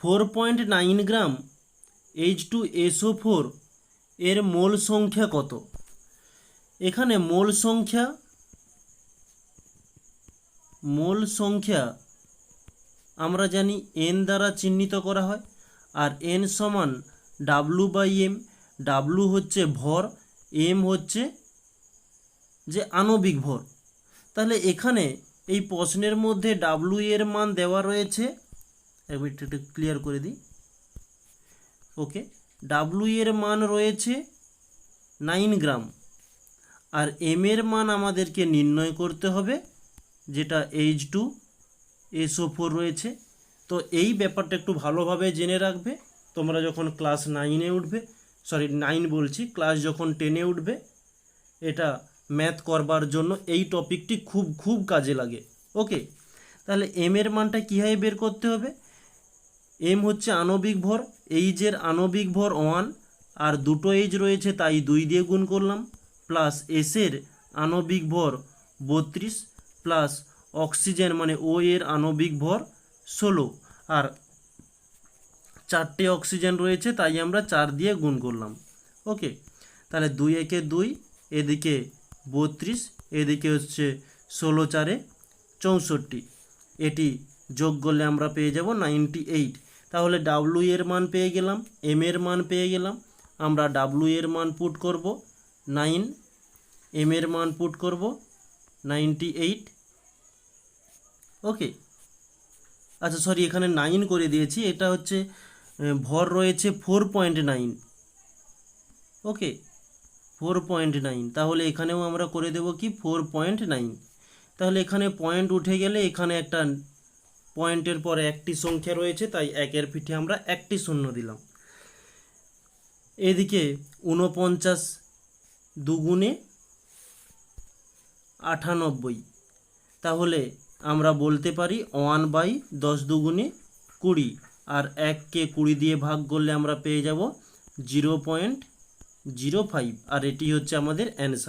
Four point nine gram H two S O four এর মোল সংখ্যা কত? এখানে মোল সংখ্যা মোল সংখ্যা আমরা জানি এন দ্বারা চিহ্নিত করা হয়, আর এন সমান ডাব্লু বাই এম ডাব্লু হচ্ছে ভর এম হচ্ছে যে আণবিক ভর। তাহলে এখানে এই প্রশ্নের মধ্যে ডাব্লু এর মান দেওয়া রয়েছে একটু একটু ক্লিয়ার করে দিই। ওকে ডাব্লু এর মান রয়েছে নাইন গ্রাম আর এম এর মান আমাদেরকে নির্ণয় করতে হবে, যেটা এইচ টু এসও ফোর রয়েছে। তো এই ব্যাপারটা একটু ভালোভাবে জেনে রাখবে। তোমরা যখন ক্লাস নাইনে উঠবে সরি নাইন বলছি ক্লাস যখন টেনে উঠবে, এটা ম্যাথ করবার জন্য এই টপিকটি খুব খুব কাজে লাগে। ওকে তাহলে এম এর মানটা কীভাবে বের করতে হবে? এম হচ্ছে আণবিক ভর এইচের আণবিক ভর ওয়ান আর দুটো এইচ রয়েছে, তাই দুই দিয়ে গুণ করলাম প্লাস এসের আণবিক ভর বত্রিশ প্লাস অক্সিজেন মানে ও এর আণবিক ভর ষোলো, আর চারটে অক্সিজেন রয়েছে, তাই আমরা চার দিয়ে গুণ করলাম ওকে তাহলে দুই একে দুই, এদিকে বত্রিশ, এদিকে হচ্ছে ষোলো চারে চৌষট্টি, এটি যোগ করলে আমরা পেয়ে যাব নাইনটি এইট তাহলে ডাব্লু এর মান পেয়ে গেলাম এম এর মান পেয়ে গেলাম, আমরা ডাব্লু এর মান পুট করব নাইন এম এর মান পুট করব নাইনটি এইট ওকে আচ্ছা সরি এখানে নাইন করে দিয়েছি, এটা হচ্ছে ভর রয়েছে four point nine okay four point nine তাহলে এখানেও আমরা করে দেব কি? ফোর পয়েন্ট নাইন তাহলে এখানে পয়েন্ট উঠে গেলে এখানে একটা পয়েন্টের পরে একটি সংখ্যা রয়েছে, তাই একের পিঠে আমরা একটি শূন্য দিলাম। এদিকে ঊনপঞ্চাশ দুগুণে আটানব্বই। তাহলে আমরা বলতে পারি ওয়ান বাই দশ দুগুণে কুড়ি, আর এককে কুড়ি দিয়ে ভাগ করলে আমরা পেয়ে যাব জিরো পয়েন্ট জিরো ফাইভ, আর এটি হচ্ছে আমাদের অ্যান্সার।